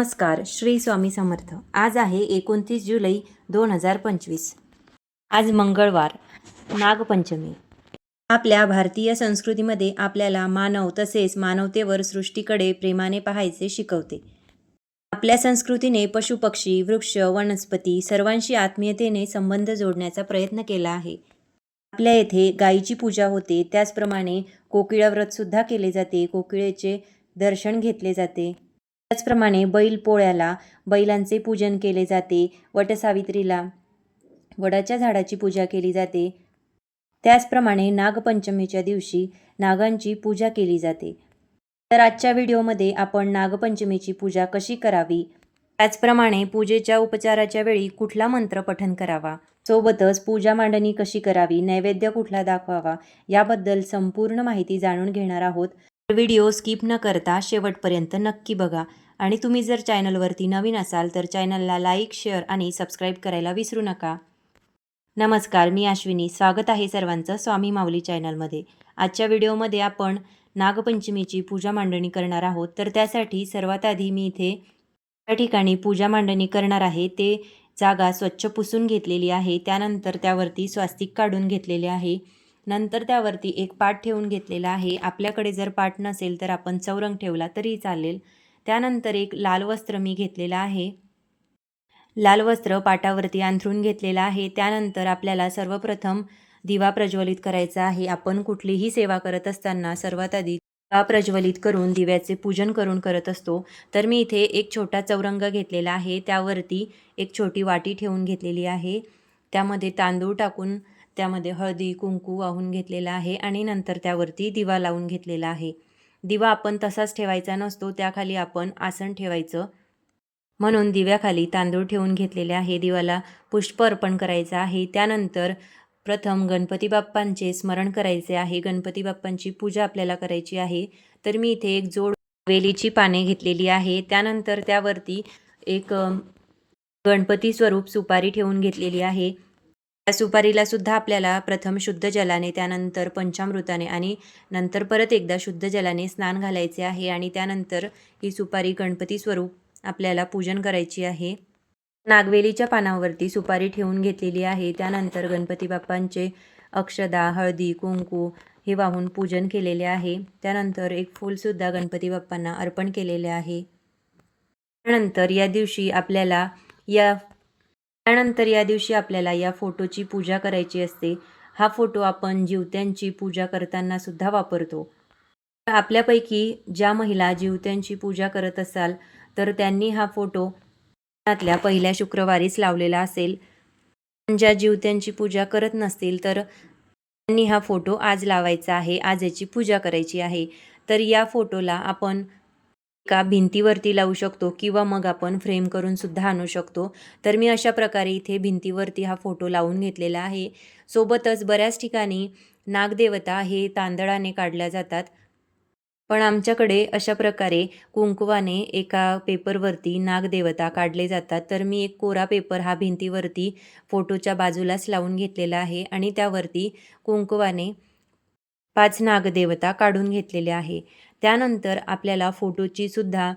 नमस्कार श्री स्वामी समर्थ. आज आहे एकोणतीस जुलै दोन हजार पंचवीस. आज मंगळवार नागपंचमी. आपल्या भारतीय संस्कृतीमध्ये आपल्याला मानव तसेच मानवतेवर सृष्टीकडे प्रेमाने पाहायचे शिकवते. आपल्या संस्कृतीने पशुपक्षी वृक्ष वनस्पती सर्वांशी आत्मीयतेने संबंध जोडण्याचा प्रयत्न केला आहे. आपल्या येथे गायीची पूजा होते त्याचप्रमाणे कोकिळा व्रतसुद्धा केले जाते कोकिळेचे दर्शन घेतले जाते. त्याचप्रमाणे बैल पोळ्याला बैलांचे पूजन केले जाते. वटसावित्रीला वडाच्या झाडाची पूजा केली जाते. त्याचप्रमाणे नागपंचमीच्या दिवशी नागांची पूजा केली जाते. तर आजच्या व्हिडिओमध्ये आपण नागपंचमीची पूजा कशी करावी? त्याचप्रमाणे पूजेच्या उपचाराच्या वेळी कुठला मंत्र पठन करावा? सोबतच पूजा मांडणी कशी करावी? नैवेद्य कुठला दाखवावा? याबद्दल संपूर्ण माहिती जाणून घेणार आहोत. व्हिडिओ स्किप न करता शेवटपर्यंत नक्की बघा. आणि तुम्ही जर चॅनलवरती नवीन असाल तर चॅनलला लाईक शेअर आणि सबस्क्राईब करायला विसरू नका. नमस्कार मी अश्विनी. स्वागत आहे सर्वांचं स्वामी माऊली चॅनलमध्ये. आजच्या व्हिडिओमध्ये आपण नागपंचमीची पूजा मांडणी करणार आहोत. तर त्यासाठी सर्वात आधी मी इथे त्या ठिकाणी पूजा मांडणी करणार आहे ते जागा स्वच्छ पुसून घेतलेली आहे. त्यानंतर त्यावरती स्वास्तिक काढून घेतलेले आहे. नंतर त्यावरती एक पाट ठेवून घेतलेला आहे. आपल्याकडे जर पाट नसेल तर आपण चौरंग ठेवला तरी चालेल. त्यानंतर एक लाल वस्त्र मी घेतलेलं आहे. लाल वस्त्र पाटावरती अंथरून घेतलेलं आहे. त्यानंतर आपल्याला सर्वप्रथम दिवा प्रज्वलित करायचा आहे. आपण कुठलीही सेवा करत असताना सर्वात आधी दिवा प्रज्वलित करून दिव्याचे पूजन करून करत असतो. तर मी इथे एक छोटा चौरंग घेतलेला आहे. त्यावरती एक छोटी वाटी ठेवून घेतलेली आहे. त्यामध्ये तांदूळ टाकून त्यामध्ये हळदी कुंकू वाहून घेतलेला आहे आणि नंतर त्यावरती दिवा लावून घेतलेला आहे. दिवा आपण तसाच ठेवायचा नसतो त्याखाली आपण आसन ठेवायचं. म्हणून दिव्याखाली तांदूळ ठेवून घेतलेले आहे. दिवाला पुष्प अर्पण करायचं आहे. त्यानंतर प्रथम गणपती बाप्पांचे स्मरण करायचे आहे. गणपती बाप्पांची पूजा आपल्याला करायची आहे. तर मी इथे एक जोड वेलीची पाने घेतलेली आहे. त्यानंतर त्यावरती एक गणपती स्वरूप सुपारी ठेवून घेतलेली आहे. त्या सुपारीला सुद्धा आपल्याला प्रथम शुद्ध जलाने त्यानंतर पंचामृताने आणि नंतर परत एकदा शुद्ध जलाने स्नान घालायचे आहे आणि त्यानंतर ही सुपारी गणपती स्वरूप आपल्याला पूजन करायची आहे. नागवेलीच्या पानावरती सुपारी ठेवून घेतलेली आहे. त्यानंतर गणपती बाप्पांचे अक्षदा हळदी कुंकू हे वाहून पूजन केलेले आहे. त्यानंतर एक फूलसुद्धा गणपती बाप्पांना अर्पण केलेले आहे. त्यानंतर या दिवशी आपल्याला या त्यानंतर या दिवशी आपल्याला या फोटोची पूजा करायची असते. हा फोटो आपण जीवत्यांची पूजा करताना सुद्धा वापरतो. आपल्यापैकी ज्या महिला जीवत्यांची पूजा करत असाल तर त्यांनी हा फोटो त्यातल्या पहिल्या शुक्रवारीच लावलेला असेल. ज्या जिवत्यांची पूजा करत नसतील तर त्यांनी हा फोटो आज लावायचा आहे आज याची पूजा करायची आहे. तर या फोटोला आपण एका भिंतीवरती लावू शकतो किंवा मग आपण फ्रेम करून सुद्धा आणू शकतो. तर मी अशा प्रकारे इथे भिंतीवरती हा फोटो लावून घेतलेला आहे. सोबतच बऱ्याच ठिकाणी नागदेवता हे तांदळाने काढल्या जातात. पण आमच्याकडे अशा प्रकारे कुंकवाने एका पेपरवरती नागदेवता काढले जातात. तर मी एक कोरा पेपर हा भिंतीवरती फोटोच्या बाजूलाच लावून घेतलेला आहे आणि त्यावरती कुंकवाने पाच नागदेवता काढून घेतलेल्या आहे. त्यानंतर आपल्याला फोटोची सुद्धा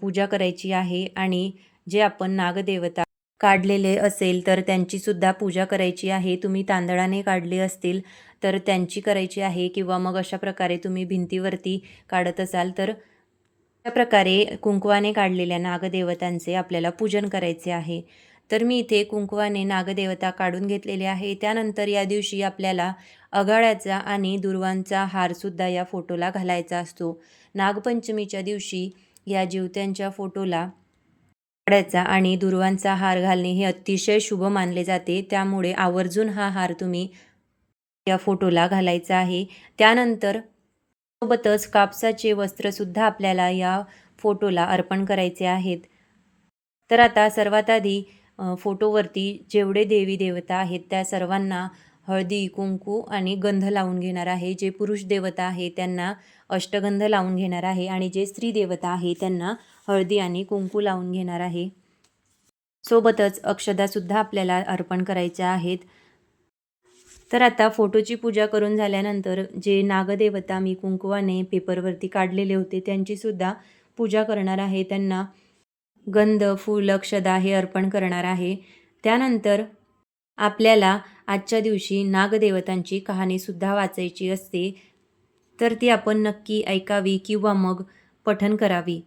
पूजा करायची आहे आणि जे आपण नागदेवता काढलेले असेल तर त्यांची सुद्धा पूजा करायची आहे. तुम्ही तांदळाने काढले असतील तर त्यांची करायची आहे किंवा मग अशा प्रकारे तुम्ही भिंतीवरती काढत असाल तर त्या प्रकारे कुंकवाने काढलेल्या नागदेवतांचे आपल्याला पूजन करायचे आहे. तर मी इथे कुंकवाने नागदेवता काढून घेतलेले आहे. त्यानंतर या दिवशी आपल्याला अघाळ्याचा आणि दुर्वांचा हारसुद्धा या फोटोला घालायचा असतो. नागपंचमीच्या दिवशी या जीवत्यांच्या फोटोला अघाड्याचा आणि दुर्वांचा हार घालणे हे अतिशय शुभ मानले जाते. त्यामुळे आवर्जून हा हार तुम्ही या फोटोला घालायचा आहे. त्यानंतर सोबतच कापसाचे वस्त्रसुद्धा आपल्याला या फोटोला अर्पण करायचे आहेत. तर आता सर्वात आधी फोटोवरती जेवढे देवी देवता आहेत त्या सर्वांना हळदी कुंकू आणि गंध लावून घेणार आहे. जे पुरुष देवता आहे त्यांना अष्टगंध लावून घेणार आहे आणि जे स्त्री देवता आहे त्यांना हळदी आणि कुंकू लावून घेणार आहे. सोबतच अक्षदासुद्धा आपल्याला अर्पण करायच्या आहेत. तर आता फोटोची पूजा करून झाल्यानंतर जे नागदेवता मी कुंकुवाने पेपरवरती काढलेले होते त्यांचीसुद्धा पूजा करणार आहे. त्यांना गंध फूल अक्षदा हे अर्पण करणार आहे. त्यानंतर आपल्याला आजच्या दिवशी नागदेवतांची कहाणीसुद्धा वाचायची असते तर ती आपण नक्की ऐकावी किंवा मग पठन करावी.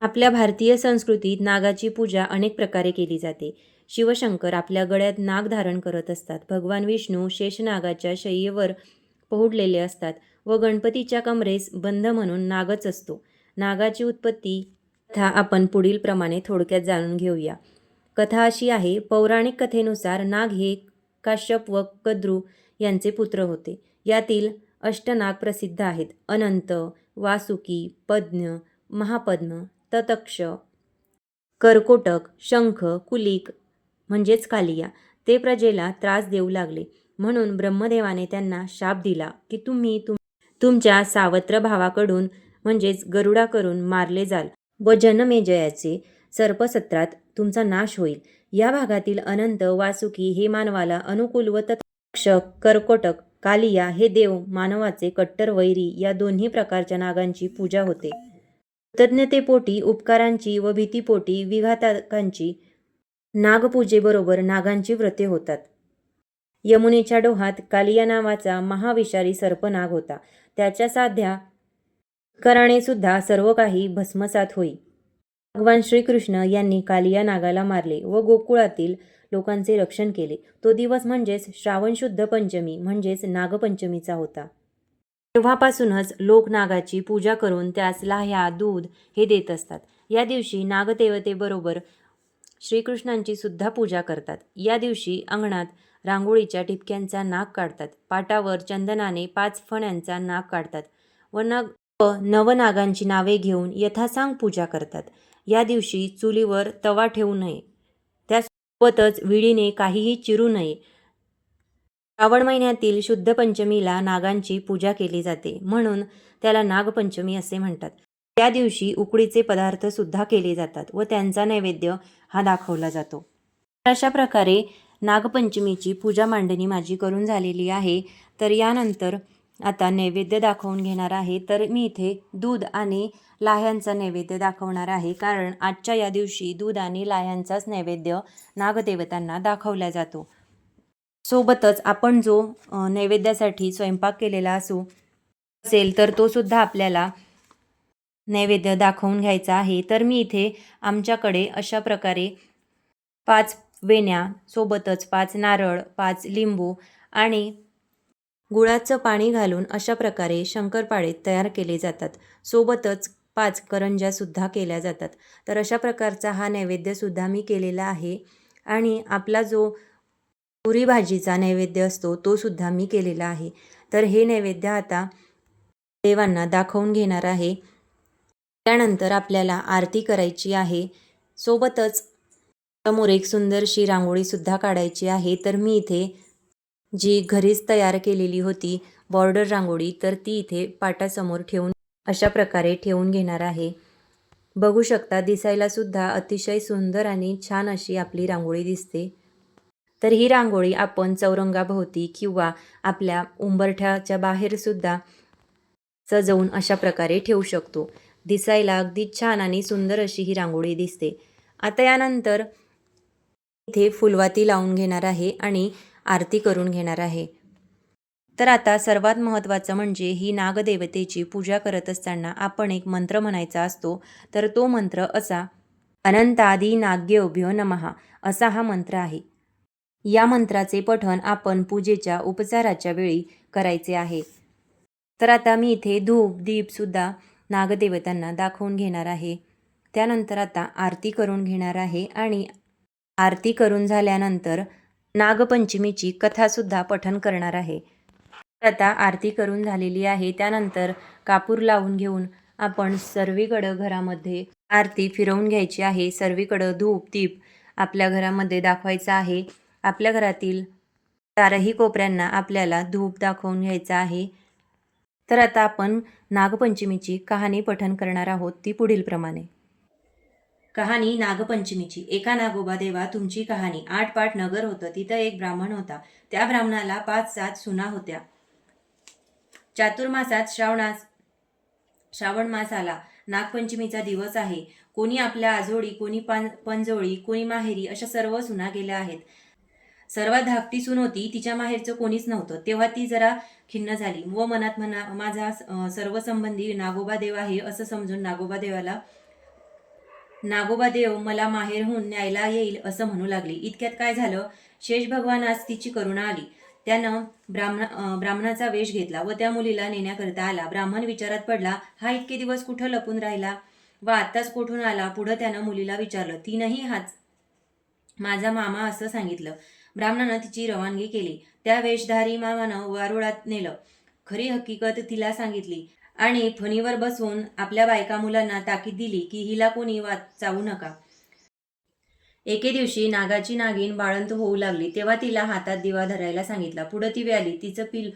आपल्या भारतीय संस्कृतीत नागाची पूजा अनेक प्रकारे केली जाते. शिवशंकर आपल्या गळ्यात नाग धारण करत असतात. भगवान विष्णू शेषनागाच्या शय्येवर पहुडलेले असतात व गणपतीच्या कमरेस बंध म्हणून नागच असतो. नागाची उत्पत्ती कथा आपण पुढील प्रमाणे थोडक्यात जाणून घेऊया. कथा अशी आहे पौराणिक कथेनुसार नाग हे काश्यप व कद्रू यांचे पुत्र होते. यातील अष्टनाग प्रसिद्ध आहेत. अनंत वासुकी पद्म महापद्म ततक्ष कर्कोटक शंख कुलिक म्हणजेच कालिया. ते प्रजेला त्रास देऊ लागले. म्हणून ब्रह्मदेवाने त्यांना शाप दिला की तुम्ही तुम तुमच्या सावत्र भावाकडून म्हणजेच गरुडाकडून मारले जाल. व जनमेजयाचे सर्पसत्रात तुमचा नाश होईल. या भागातील अनंत वासुकी हे मानवाला अनुकूल व तत्क्षक कर्कोटक कालिया हे देव मानवाचे कट्टर वैरी या दोन्ही प्रकारच्या नागांची पूजा होते. कृतज्ञतेपोटी उपकारांची व भीतीपोटी विघातकांची नागपूजेबरोबर नागांची व्रते होतात. यमुनेच्या डोहात कालिया नावाचा महाविषारी सर्पनाग होता. त्याच्या साध्या कराने सुद्धा सर्व काही भस्मसात होई. भगवान श्रीकृष्ण यांनी कालिया नागाला मारले व गोकुळातील लोकांचे रक्षण केले. तो दिवस म्हणजेच श्रावण शुद्ध पंचमी म्हणजेच नागपंचमीचा होता. तेव्हापासूनच लोक नागाची पूजा करून त्यास लाह्या दूध हे देत असतात. या दिवशी नागदेवतेबरोबर श्रीकृष्णांची सुद्धा पूजा करतात. या दिवशी अंगणात रांगोळीच्या ठिपक्यांचा नाग काढतात. पाटावर चंदनाने पाच फण्यांचा नाग काढतात व नग व नवनागांची नावे घेऊन यथासांग पूजा करतात. या दिवशी चुलीवर तवा ठेवू नये. त्यासोबतच विडीने काहीही चिरू नये. श्रावण महिन्यातील शुद्ध पंचमीला नागांची पूजा केली जाते म्हणून त्याला नागपंचमी असे म्हणतात. त्या दिवशी उकडीचे पदार्थ सुद्धा केले जातात व त्यांचा नैवेद्य हा दाखवला जातो. अशा प्रकारे नागपंचमीची पूजा मांडणी माझी करून झालेली आहे. तर यानंतर आता नैवेद्य दाखवून घेणार आहे. तर मी इथे दूध आणि लाह्यांचा नैवेद्य दाखवणार आहे. कारण आजच्या या दिवशी दूध आणि लाह्यांचाच नैवेद्य नागदेवतांना दाखवला जातो. सोबतच आपण जो नैवेद्यासाठी स्वयंपाक केलेला असू असेल तर तो सुद्धा आपल्याला नैवेद्य दाखवून घ्यायचा आहे. तर मी इथे आमच्याकडे अशा प्रकारे पाच वेण्या सोबतच पाच नारळ पाच लिंबू आणि गुळाचं पाणी घालून अशा प्रकारे शंकरपाळे तयार केले जातात. सोबतच पाच करंज्यासुद्धा केल्या जातात. तर अशा प्रकारचा हा नैवेद्यसुद्धा मी केलेला आहे. आणि आपला जो पुरी भाजीचा नैवेद्य असतो तो सुद्धा मी केलेला आहे. तर हे नैवेद्य आता देवांना दाखवून घेणार आहे. त्यानंतर आपल्याला आरती करायची आहे. सोबतच समोर एक सुंदरशी रांगोळीसुद्धा काढायची आहे. तर मी इथे जी घरीच तयार केलेली होती बॉर्डर रांगोळी तर ती इथे पाटासमोर ठेवून अशा प्रकारे ठेवून घेणार आहे. बघू शकता दिसायला सुद्धा अतिशय सुंदर आणि छान अशी आपली रांगोळी दिसते. तर ही रांगोळी आपण चौरंगाभोवती किंवा आपल्या उंबरठ्याच्या बाहेरसुद्धा सजवून अशा प्रकारे ठेवू शकतो. दिसायला अगदी छान आणि सुंदर अशी ही रांगोळी दिसते. आता यानंतर इथे फुलवाती लावून घेणार आहे आणि आरती करून घेणार आहे. तर आता सर्वात महत्त्वाचं म्हणजे ही नागदेवतेची पूजा करत असताना आपण एक मंत्र म्हणायचा असतो. तर तो मंत्र असा अनंतादी नाग्योभ्यो नमहा असा हा मंत्र आहे. या मंत्राचे पठण आपण पूजेच्या उपचाराच्या वेळी करायचे आहे. तर आता मी इथे धूप दीपसुद्धा नागदेवतांना दाखवून घेणार आहे. त्यानंतर आता आरती करून घेणार आहे आणि आरती करून झाल्यानंतर नागपंचमीची कथासुद्धा पठन करणार आहे. आता आरती करून झालेली आहे. त्यानंतर कापूर लावून घेऊन आपण सर्वीकडं घरामध्ये आरती फिरवून घ्यायची आहे. सर्वीकडं धूप दीप आपल्या घरामध्ये दाखवायचा आहे. आपल्या घरातील चारही कोपऱ्यांना आपल्याला धूप दाखवून घ्यायचा आहे. तर आता आपण नागपंचमीची कहाणी पठन करणार आहोत ती पुढील प्रमाणे कहाणी नागपंचमीची. एका नागोबा देवा तुमची कहाणी. आठ पाठ नगर होतं. तिथं एक ब्राह्मण होता. त्या ब्राह्मणाला पाच सात सुना होत्या. चातुर्मासात श्रावणास श्रावण मास आला. नागपंचमीचा दिवस आहे. कोणी आपल्या आजोळी कोणी पान पंजोळी कोणी माहेरी अशा सर्व सुना गेल्या आहेत. सर्वात धाकटी सून होती. तिच्या माहेरचं कोणीच नव्हतं. तेव्हा ती जरा खिन्न झाली. व मनात म्हणा माझा सर्व संबंधी नागोबा देव आहे असं समजून नागोबा देवाला नागोबा देव मला माहेरहून न्यायला येईल असं म्हणू लागली. इतक्यात काय झालं? शेष भगवानास तिची करुणा आली. त्यानं ब्राह्मण ब्राह्मणाचा वेश घेतला व त्या मुलीला नेण्याकरिता आला. ब्राह्मण विचारात पडला हा इतके दिवस कुठं लपून राहिला? व आत्ताच कुठून आला? पुढं त्यानं मुलीला विचारलं. तिनंही हाच माझा मामा असं सांगितलं. ब्राह्मणानं तिची रवानगी केली. त्या वेशधारी मामानं वारुळात नेलं. खरी हकीकत तिला सांगितली. आणि फणीवर बसवून आपल्या बायका मुलांना ताकीद दिली की हिला कोणी वाचावू नका. एके दिवशी नागाची नागिन बाळंत होऊ लागली तेव्हा तिला हातात दिवा धरायला सांगितला. पुढं ती व्याली तिचं पिल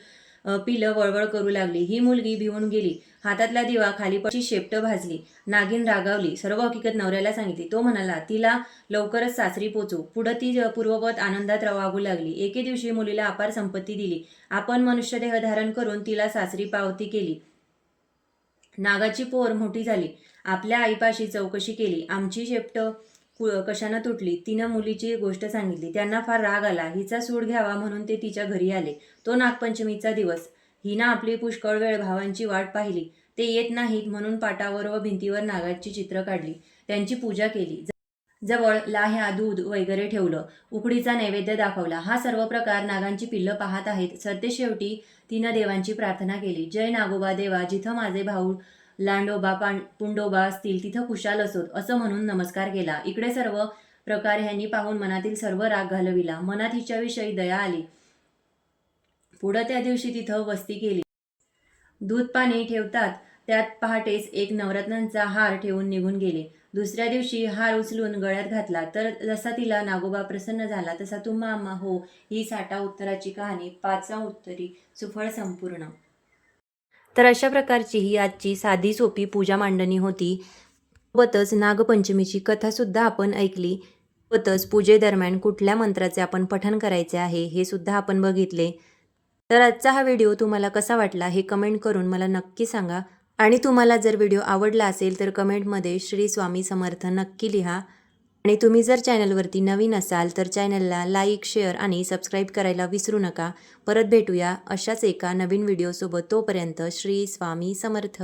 पिलं वळवळ करू लागली. ही मुलगी भिवून गेली. हातातला दिवा खाली पडची शेपट भाजली. नागिन रागावली. सर्व हकीकत नवऱ्याला सांगितली. तो म्हणाला तिला लवकरच सासरी पोचू. पुढं ती पूर्ववत आनंदात रवागू लागली. एके दिवशी मुलीला अपार संपत्ती दिली. आपण मनुष्यदेह धारण करून तिला सासरी पावती केली. नागाची पोर मोठी झाली. आपल्या आईपाशी चौकशी केली. आमची शेपट कशानं तुटली? तिनं मुलीची गोष्ट सांगितली. त्यांना फार राग आला. हिचा सूड घ्यावा म्हणून ते तिच्या घरी आले. तो नागपंचमीचा दिवस. हिनं आपली पुष्कळ वेळ भावांची वाट पाहिली. ते येत नाहीत म्हणून पाटावर व भिंतीवर नागाची चित्र काढली. त्यांची पूजा केली. जवळ लाह्या दूध वगैरे ठेवलं. उकडीचा नैवेद्य दाखवला. हा सर्व प्रकार नागांची पिल्लं पाहत आहेत. सरते शेवटी तिनं देवांची प्रार्थना केली. जय नागोबा देवा जिथं माझे भाऊ लांडोबा पां पुंडोबा असतील तिथं कुशाल असोत असं म्हणून नमस्कार केला. इकडे सर्व प्रकार ह्यांनी पाहून मनातील सर्व राग घालविला. मनात हिच्याविषयी दया आली. पुढं त्या दिवशी तिथं वस्ती केली. दूध पाणी ठेवतात त्यात पहाटेस एक नवरत्नांचा हार ठेवून निघून गेले. दुसऱ्या दिवशी हार उचलून गळ्यात घातला तर जसा तिला नागोबा प्रसन्न झाला तसा तू मामा हो ही साठा उत्तराची कहाणी पाचवा उत्तरी सुफळ संपूर्ण. तर अशा प्रकारची ही आजची साधी सोपी पूजा मांडणी होती. सोबतच नागपंचमीची कथासुद्धा आपण ऐकली. सोबतच पूजेदरम्यान कुठल्या मंत्राचे आपण पठण करायचे आहे हे सुद्धा आपण बघितले. तर आजचा हा व्हिडिओ तुम्हाला कसा वाटला हे कमेंट करून मला नक्की सांगा. आणि तुम्हाला जर व्हिडिओ आवडला असेल तर कमेंटमध्ये श्री स्वामी समर्थ नक्की लिहा. आणि तुम्ही जर चॅनलवरती नवीन असाल तर चॅनलला लाईक शेअर आणि सबस्क्राईब करायला विसरू नका. परत भेटूया अशाच एका नवीन व्हिडिओसोबत. तोपर्यंत श्री स्वामी समर्थ.